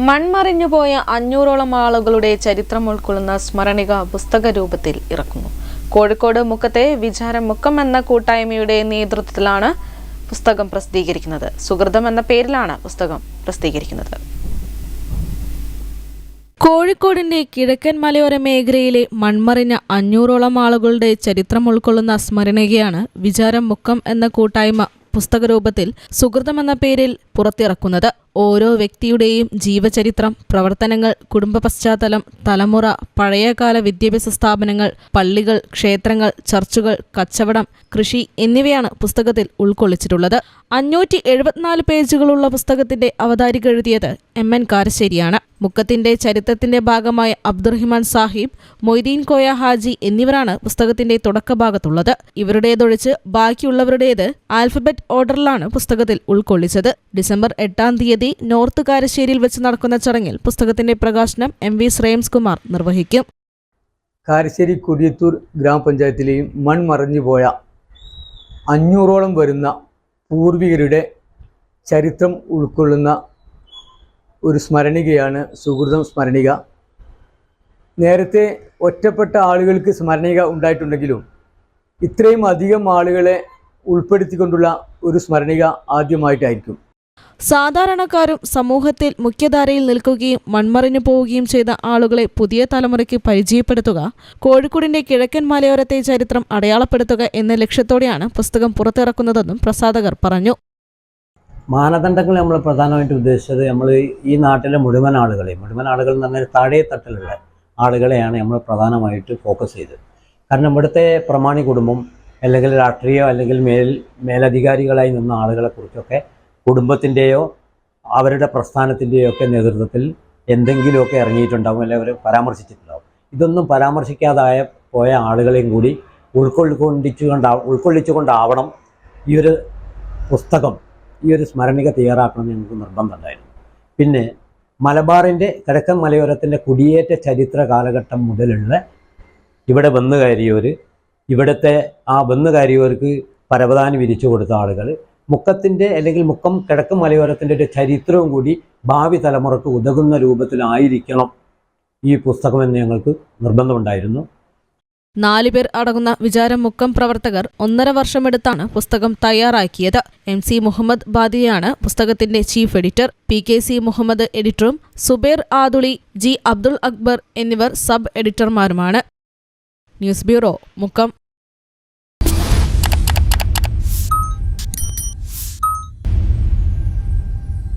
മൺമറിഞ്ഞുപോയ അഞ്ഞൂറോളം ആളുകളുടെ ചരിത്രം ഉൾക്കൊള്ളുന്ന സ്മരണിക പുസ്തക രൂപത്തിൽ ഇറക്കുന്നു. കോഴിക്കോട് മുക്കത്തെ വിചാരം മുക്കം എന്ന കൂട്ടായ്മയുടെ നേതൃത്വത്തിലാണ് പുസ്തകം പ്രസിദ്ധീകരിക്കുന്നത്. സുഹൃതം എന്ന പേരിലാണ് പുസ്തകം പ്രസിദ്ധീകരിക്കുന്നത്. കോഴിക്കോടിന്റെ കിഴക്കൻ മലയോര മേഖലയിലെ മൺമറിഞ്ഞ അഞ്ഞൂറോളം ആളുകളുടെ ചരിത്രം ഉൾക്കൊള്ളുന്ന സ്മരണികയാണ് വിചാരം മുക്കം എന്ന കൂട്ടായ്മ പുസ്തകരൂപത്തിൽ സുഹൃതം എന്ന പേരിൽ പുറത്തിറക്കുന്നത്. ഓരോ വ്യക്തിയുടെയും ജീവചരിത്രം പ്രവർത്തനങ്ങൾ കുടുംബ പശ്ചാത്തലം തലമുറ പഴയകാല വിദ്യാഭ്യാസ സ്ഥാപനങ്ങൾ പള്ളികൾ ക്ഷേത്രങ്ങൾ ചർച്ചുകൾ കച്ചവടം കൃഷി എന്നിവയാണ് പുസ്തകത്തിൽ ഉൾക്കൊള്ളിച്ചിട്ടുള്ളത്. അഞ്ഞൂറ്റി എഴുപത്തിനാല് പേജുകളുള്ള പുസ്തകത്തിന്റെ അവതാരിക എഴുതിയത് എം എൻ കാരശ്ശേരിയാണ്. മുക്കത്തിന്റെ ചരിത്രത്തിന്റെ ഭാഗമായ അബ്ദുറഹിമാൻ സാഹിബ് മൊയ്തീൻ കോയ ഹാജി എന്നിവരാണ് പുസ്തകത്തിന്റെ തുടക്കഭാഗത്തുള്ളത്. ഇവരുടേതൊഴിച്ച് ബാക്കിയുള്ളവരുടേത് ആൽഫബറ്റ് ഓർഡറിലാണ് പുസ്തകത്തിൽ ഉൾക്കൊള്ളിച്ചത്. ഡിസംബർ എട്ടാം തീയതി നോർത്ത് കാരശ്ശേരിയിൽ വെച്ച് നടക്കുന്ന ചടങ്ങിൽ പുസ്തകത്തിന്റെ പ്രകാശനം എം വി ശ്രേംസ് കുമാർ നിർവഹിക്കും. കാരശ്ശേരി കുടിയത്തൂർ ഗ്രാമപഞ്ചായത്തിലെയും മൺമറഞ്ഞുപോയ അഞ്ഞൂറോളം വരുന്ന പൂർവികരുടെ ചരിത്രം ഉൾക്കൊള്ളുന്ന ഒരു സ്മരണികയാണ് സുഹൃതം സ്മരണിക. നേരത്തെ ഒറ്റപ്പെട്ട ആളുകൾക്ക് സ്മരണിക ഉണ്ടായിട്ടുണ്ടെങ്കിലും ഇത്രയും അധികം ആളുകളെ ഉൾപ്പെടുത്തിക്കൊണ്ടുള്ള ഒരു സ്മരണിക ആദ്യമായിട്ടായിരിക്കും. സാധാരണക്കാരും സമൂഹത്തിൽ മുഖ്യധാരയിൽ നിൽക്കുകയും മൺമറിഞ്ഞു പോവുകയും ചെയ്ത ആളുകളെ പുതിയ തലമുറയ്ക്ക് പരിചയപ്പെടുത്തുക കോഴിക്കോടിന്റെ കിഴക്കൻ മലയോരത്തെ ചരിത്രം അടയാളപ്പെടുത്തുക എന്ന ലക്ഷ്യത്തോടെയാണ് പുസ്തകം പുറത്തിറക്കുന്നതെന്നും പ്രസാധകർ പറഞ്ഞു. മാനദണ്ഡങ്ങൾ നമ്മൾ പ്രധാനമായിട്ട് ഉദ്ദേശിച്ചത് നമ്മൾ ഈ നാട്ടിലെ മുഴുവൻ ആളുകളെ മുഴുവൻ ആളുകൾ എന്ന് പറഞ്ഞാൽ താഴെ തട്ടിലുള്ള ആളുകളെയാണ് നമ്മൾ പ്രധാനമായിട്ട് ഫോക്കസ് ചെയ്തത്. കാരണം ഇവിടുത്തെ പ്രമാണി കുടുംബം അല്ലെങ്കിൽ രാഷ്ട്രീയ അല്ലെങ്കിൽ മേൽ മേലധികാരികളായി നിന്ന ആളുകളെ കുറിച്ചൊക്കെ കുടുംബത്തിന്റെയോ അവരുടെ പ്രസ്ഥാനത്തിന്റെയോ ഒക്കെ നേതൃത്വത്തിൽ എന്തെങ്കിലുമൊക്കെ ഇറങ്ങിയിട്ടുണ്ടാവും അല്ലെങ്കിൽ അവർ പരാമർശിച്ചിട്ടുണ്ടാവും. ഇതൊന്നും പരാമർശിക്കാതായ പോയ ആളുകളെയും കൂടി ഉൾക്കൊള്ളിക്കൊണ്ടിച്ചുകൊണ്ടാ ഉൾക്കൊള്ളിച്ചുകൊണ്ടാവണം ഈ ഒരു പുസ്തകം ഈ ഒരു സ്മരണിക തയ്യാറാക്കണമെന്ന് ഞങ്ങൾക്ക് നിർബന്ധമുണ്ടായിരുന്നു. പിന്നെ മലബാറിന്റെ കിഴക്കൻ മലയോരത്തിന്റെ കുടിയേറ്റ ചരിത്ര കാലഘട്ടം മുതലുള്ള ഇവിടെ വന്നു കയറിയവർ ഇവിടുത്തെ ആ വന്നു കയറിയവർക്ക് പരവതാനി വിരിച്ചു കൊടുത്ത ആളുകൾ മുക്കത്തിന്റെ അല്ലെങ്കിൽ മുക്കം കിഴക്കൻ മലയോരത്തിന്റെ ഒരു ചരിത്രവും കൂടി ഭാവി തലമുറയ്ക്ക് ഉതകുന്ന രൂപത്തിലായിരിക്കണം ഈ പുസ്തകമെന്ന് ഞങ്ങൾക്ക് നിർബന്ധമുണ്ടായിരുന്നു. നാലുപേർ അടങ്ങുന്ന വിചാരം മുക്കം പ്രവർത്തകർ ഒന്നര വർഷമെടുത്താണ് പുസ്തകം തയ്യാറാക്കിയത്. എം സി മുഹമ്മദ് ബാദിയാണ് പുസ്തകത്തിന്റെ chief editor. P K C Muhammad എഡിറ്ററും Zubair Aduli G Abdul Akbar എന്നിവർ സബ് എഡിറ്റർമാരുമാണ്. News bureau Mukkam.